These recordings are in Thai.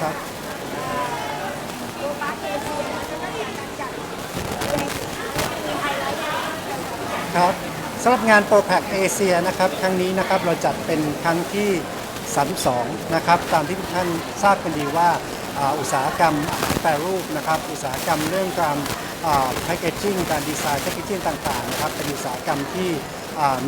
ครับสเอเชียแล้วก็มีการจัดเวทีมีไฮไลท์ครับสำหรับงานโปรแพคเอเชียนะครับครั้งนี้นะครับเราจัดเป็นครั้งที่32นะครับตามที่ทุกท่านทราบกันดีว่าอุตสาหกรรมแปรรูปนะครับอุตสาหกรรมเรื่องการแพคเกจิ้งการดีไซน์แพคเกจิ้งต่างๆนะครับเป็นอุตสาหกรรมที่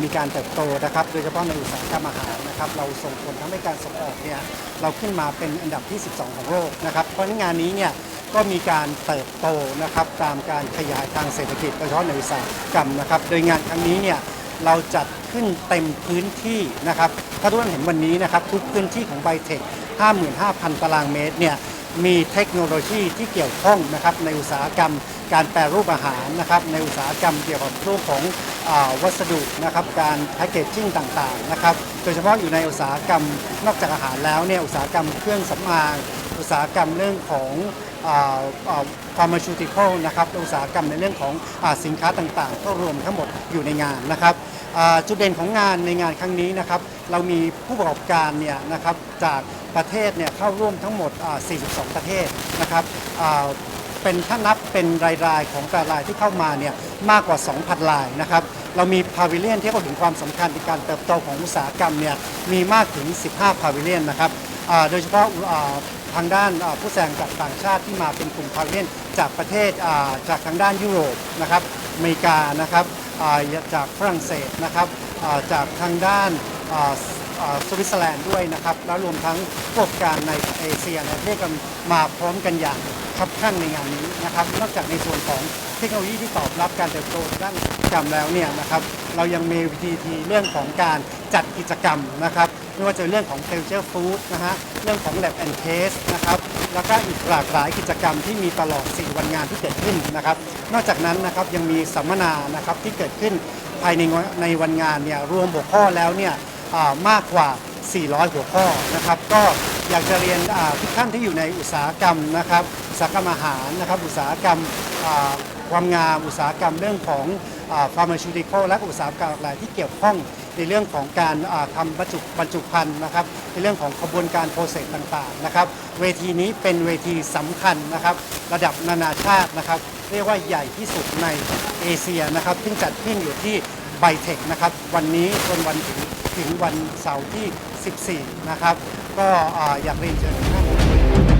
มีการเติบโตนะครับ โดยเฉพาะในอุตสาหกรรมอาหารนะครับ เราส่งผลทำให้การส่งออกเนี่ยเราขึ้นมาเป็นอันดับที่ 12 ของโลกนะครับ เพราะงั้นงานนี้เนี่ยก็มีการเติบโตนะครับตามการขยายทางเศรษฐกิจโดยเฉพาะในอุตสาหกรรมนะครับ โดยงานครั้งนี้เนี่ยเราจัดขึ้นเต็มพื้นที่นะครับ ถ้าทุกท่านเห็นวันนี้นะครับ ทุกพื้นที่ของไบเทค55,000 ตารางเมตรเนี่ย มีเทคโนโลยีที่เกี่ยวข้องนะครับในอุตสาหกรรม การแปรรูปอาหารนะครับในอุตสาหกรรมเกี่ยวกับเรื่องของอวัสดุนะครับการแพคเกจจิ้งต่างๆนะครับโดยเฉพาะอยู่ในอุตสาหกรรมนอกจากอาหารแล้วเนี่ยอุตสาหกรรมเครื่องสำอาง อุตสาหกรรมเรื่องของฟาร์มาชูติคอลนะครับอุตสาหกรรมในเรื่องของอสินค้าต่างๆ ก็รวมทั้งหมดอยู่ในงานนะครับจุดเด่นของงานในงานครั้งนี้นะครับเรามีผู้ประกอบการเนี่ยนะครับจากประเทศเนี่ยเข้าร่วมทั้งหมด 42 ประเทศนะครับเป็นถ้านับเป็นรายๆของแต่รายที่เข้ามาเนี่ยมากกว่า 2,000 รายนะครับเรามีพาวิเลียนที่เขาถึงความสำคัญในการเติบโตของอุตสาหกรรมเนี่ยมีมากถึง 15 พาวิเลียนนะครับ โดยเฉพาะทางด้านผู้แสดงจากต่างชาติที่มาเป็นกลุ่มพาเล่นจากประเทศจากทางด้านยุโรปนะครับอเมริกานะครับจากฝรั่งเศสนะครับจากทางด้าน สวิตเซอร์แลนด์ด้วยนะครับ แล้วรวมทั้งผู้ประกการในเอเชียเนี่ยเรียกกันมาพร้อมกันอย่างคับข้างในงานนี้นะครับ นอกจากในส่วนของเทคโนโลยีที่ตอบรับการเติบโตด้านกรรมแล้วเนี่ยนะครับ เรายังมีวิธีทีเรื่องของการจัดกิจกรรมนะครับ ไม่ว่าจะเรื่องของ culture food นะฮะ เรื่องของ lab and test นะครับ แล้วก็อีกหลากหลายกิจกรรมที่มีตลอด 4 วันงานที่เกิดขึ้นนะครับ นอกจากนั้นนะครับยังมีสัมมนานะครับที่เกิดขึ้นภายในในวันงานเนี่ยรวมหัวข้อแล้วเนี่ย มากกว่า 400 หัวข้อนะครับ ก็อยากจะเรียนทุกท่านที่อยู่ในอุตสาหกรรมนะครับอุตสาหกรรมอาหารนะครับ อุตสาหกรรมความงามอุตสาหกรรมเรื่องของฟาร์มาชูติคอลและอุตสาหกรรมหลายที่เกี่ยวข้องในเรื่องของการอ่าทำบรรจุบรรจุภัณฑ์นะครับ ในเรื่องของกระบวนการโปรเซสต่างๆนะครับ เวทีนี้เป็นเวทีสำคัญนะครับ ระดับนานาชาตินะครับ เรียกว่าใหญ่ที่สุดในเอเชียนะครับซึ่งจัดขึ้นอยู่ที่ไบเทคนะครับ วันนี้จนวันถึง ถึงวันเสาร์ที่ 14 นะครับ ก็อยากเรียนเชิญทุกท่าน